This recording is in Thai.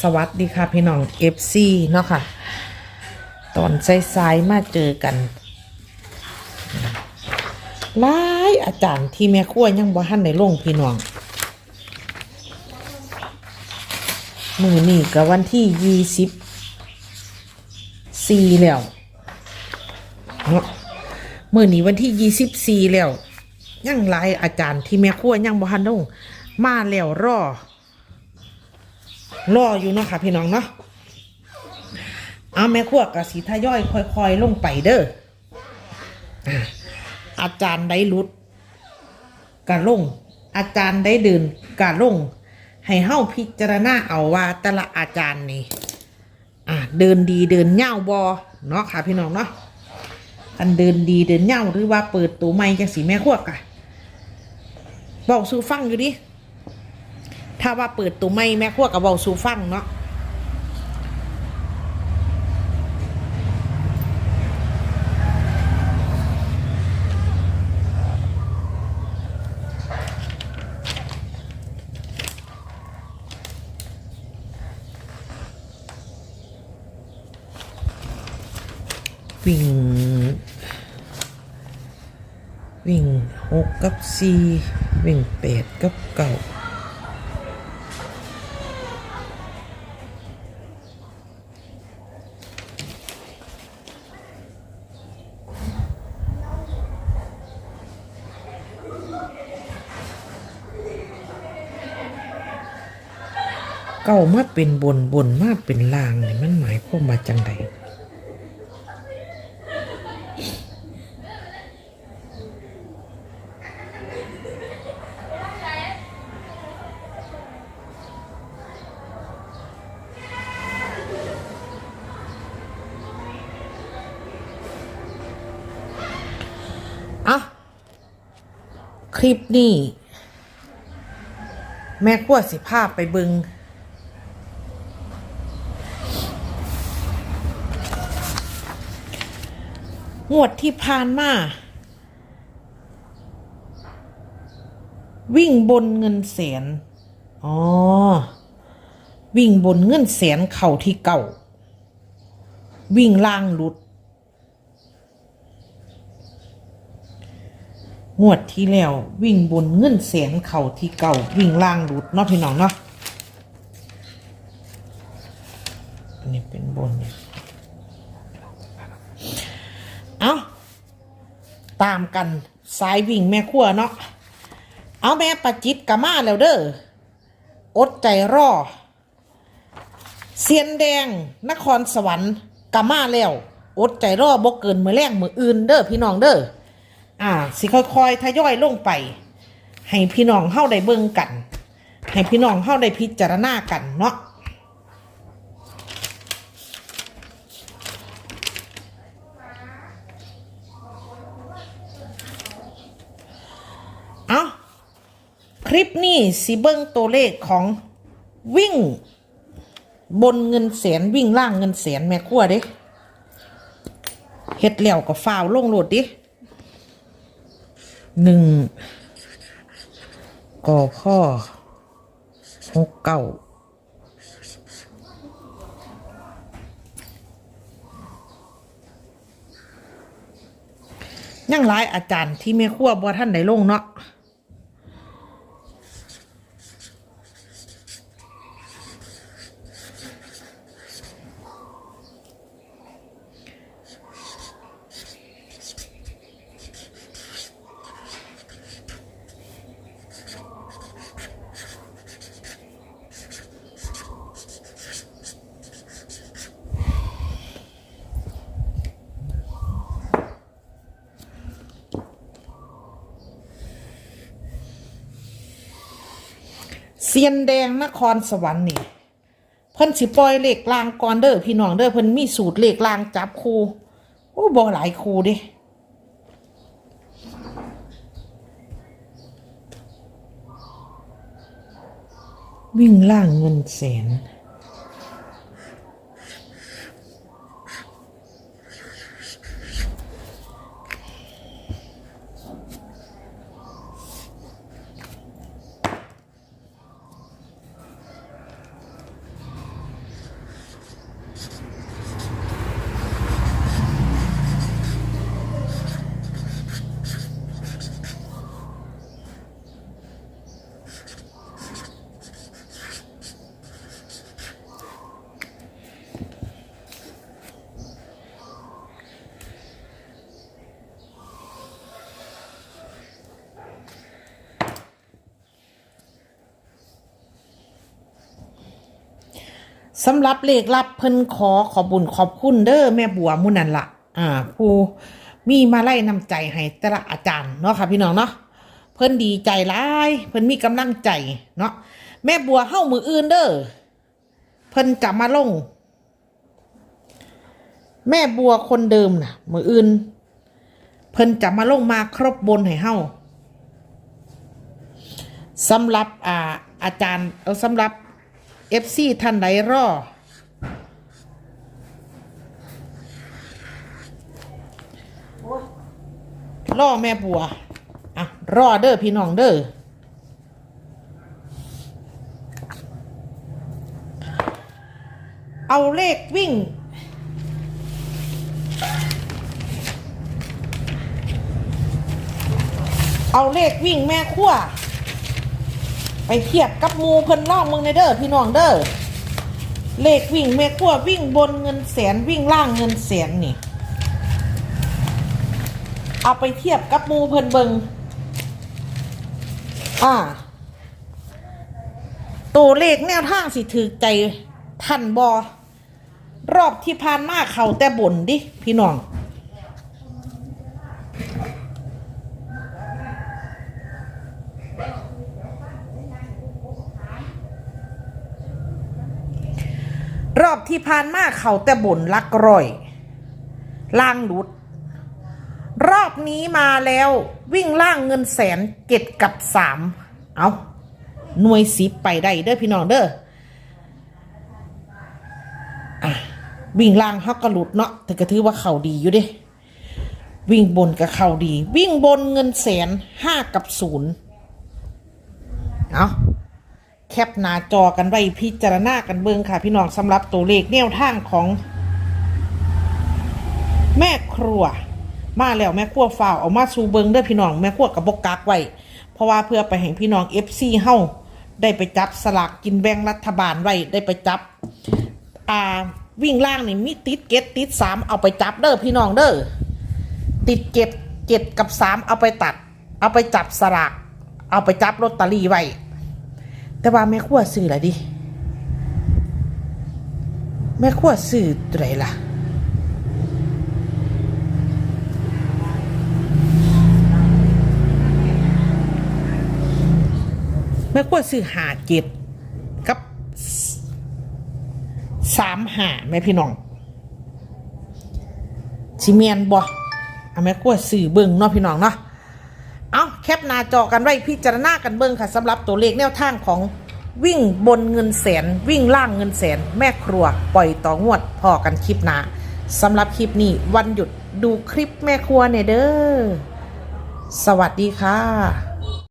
สวัสดีค่ะพี่น้อง FC เนาะค่ะ ตอนสายๆมาเจอกันหลายอาจารย์ที่แม่ครัวยังบ่ทันได้ลงพี่น้อง มือนี่กับวันที่ยี่สิบสี่แล้วเนาะมือนี้วันที่ยี่สิบสี่แล้ว ยังหลายอาจารย์ที่แม่ครัวยังบ่ทันลงมาแล้วรอ รออยู่เนาะค่ะพี่น้องเนาะเอาแม่ครัวกับสีทย่อยค่อย ๆ ลงไปเด้ออาจารย์ได้รุดกะลง อาจารย์ได้เดินกะลง ให้เฮ้าพิจารณาเอาว่าแต่ละอาจารย์นี่อะเดินดีเดินเง่าบอเนาะค่ะพี่น้องเนาะอันเดินดีเดินเง่าหรือว่าเปิดตัวใหม่จังสีแม่ครัวกะบอกสู่ฟังอยู่ดิ ถ้าว่าเปิดตัวไม่แม่ครัวกับเบาสูฟังเนาะวิ่ง วิ่งหกกับสี่วิ่งแปดกับเก้า เก้ามาเป็นบนบนมาเป็นลางนี่มันหมายความว่าจังใดอะคลิปนี้ แม่ขั้วสิภาพไปบิง งวดที่ผ่านมา วิ่งบนเงินแสน อ๋อ วิ่งบนเงินแสนเข่าที่เก่า วิ่งล่างหลุด งวดที่แล้ว วิ่งบนเงินแสนเข่าที่เก่า วิ่งล่างหลุดเนาะพี่น้องเนาะอันนี้เป็นบนเนี่ย เอาตาม กันสายวิ่งแม่ขั้วเนาะเอาแม่ปะจิตกะมาแล้วเด้ออดใจรอเสียนแดงนครสวรรค์กะมาแล้วอดใจรอบ่เกินมือแรงมืออื่นเด้อพี่น้องเด้ออ่า สิค่อยๆทยอยลงไป ให้พี่น้องเฮาได้เบิ่งกัน ให้พี่น้องเฮาได้พิจารณากันเนาะ เอาค ลิปนี้สิเบิ้งตัวเลขของวิ่ง บนเงินแสนวิ่งล่างเงินแสนแม่ขั้วเด้เฮ็ดแล้วก็ฟาวลงโหลดดิหนึ่งกอพ่อหกเก้ายังหลายอาจารย์ที่แม่ขั้วบ่ท่านได้ลงเนาะ เซียนแดงนครสวรรค์นี่เพิ่นสิปล่อยเลขลางก่อนเด้อพี่น้องเด้อเพิ่นมีสูตรเลขลางจับคูโอ้บ่หลายคูเด้วิ่งล่างเงินแสน สำหรับเลขลับเพิ่นขอขอบุญขอบคุณเด้อแม่บัวมุนันละอ่าผู้มีมาไล่นำใจให้แต่ละอาจารย์เนาะค่ะพี่น้องเนาะเพิ่นดีใจหลายเพิ่นมีกำลังใจเนาะแม่บัวเฮ้ามืออื่นเด้อเพิ่นจะมาลง แม่บัวคนเดิมน่ะ มืออื่น เพิ่นจะมาลงมาครบบนให้เฮ้าสำหรับอ่าอาจารย์เอาสำหรับ FC ท่านใดรอ รอแม่บัว อะ รอเด้อพี่น้องเด้อเอาเลขวิ่ง เอาเลขวิ่งแม่ขั้ว ไปเทียบกับมูเพิ่นล่องมึงในเด้อพี่น้องเด้อเลขวิ่งแม่ขั้ววิ่งบนเงินแสนวิ่งล่างเงินแสนนี่ เอาไปเทียบกับมูเพิ่นเบิงอ่าตัวเลขแนวทางสิถือใจทันบอรอบที่ผ่านมาเขาแต่บ่นดิ พี่น้อง รอบที่ผ่านมาเขาแต่บ่นลักร่อยล่างหลุด รอบนี้มาแล้ววิ่งล่างเงินแสนเจ็ดกับสามเอาหน่วยสิบไปได้เด้อพี่น้องเด้ออะวิ่งล่างเขาก็หลุดเนาะแต่ก็ถือว่าเขาดีอยู่เด้วิ่งบนกับเขาดี วิ่งบนเงินแสนห้ากับศูนย์เอา แคปหน้าจอกันไว้พิจารณากันเบิ่งค่ะ พี่น้องสำหรับตัวเลขแนวทางของ แม่ครัว มาแล้วแม่ครัวฝ่าวเอามาสู่เบิงเด้อพี่น้องแม่ครัวกับบกกักไว้เพราะว่าเพื่อไปให้พี่น้อง FC เฮาได้ไปจับสลากกินแบ่งรัฐบาลไว้ได้ไปจับ อ่าวิ่งล่างนี่มีติดเก็ตติดสามเอาไปจับเด้อพี่น้องเด้อติดเก็บเจ็ดกับสามเอาไปตัด เอาไปจับสลาก เอาไปจับลอตเตอรี่ไว้ แต่ว่าแม่ครัวซื้ออะไรดิ แม่ครัวซื้อตัวไหนล่ะ แม่ครัวซื้อหาเจ็ดกับสามหาแม่พี่น้องชิเมียนบ่เอาแม่ครัวซื้อเบิ่งเนาะพี่น้องเนาะเอาแคปหน้าจอกันไว้พิจารณากันเบิ่งค่ะสำหรับตัวเลขแนวทางของ วิ่งบนเงินแสน วิ่งล่างเงินแสน แม่ครัว ปล่อยต่องวดพอกันคลิปหน้าสำหรับคลิปนี้วันหยุดดูคลิปแม่ครัวเนี่ยเด้อสวัสดีค่ะ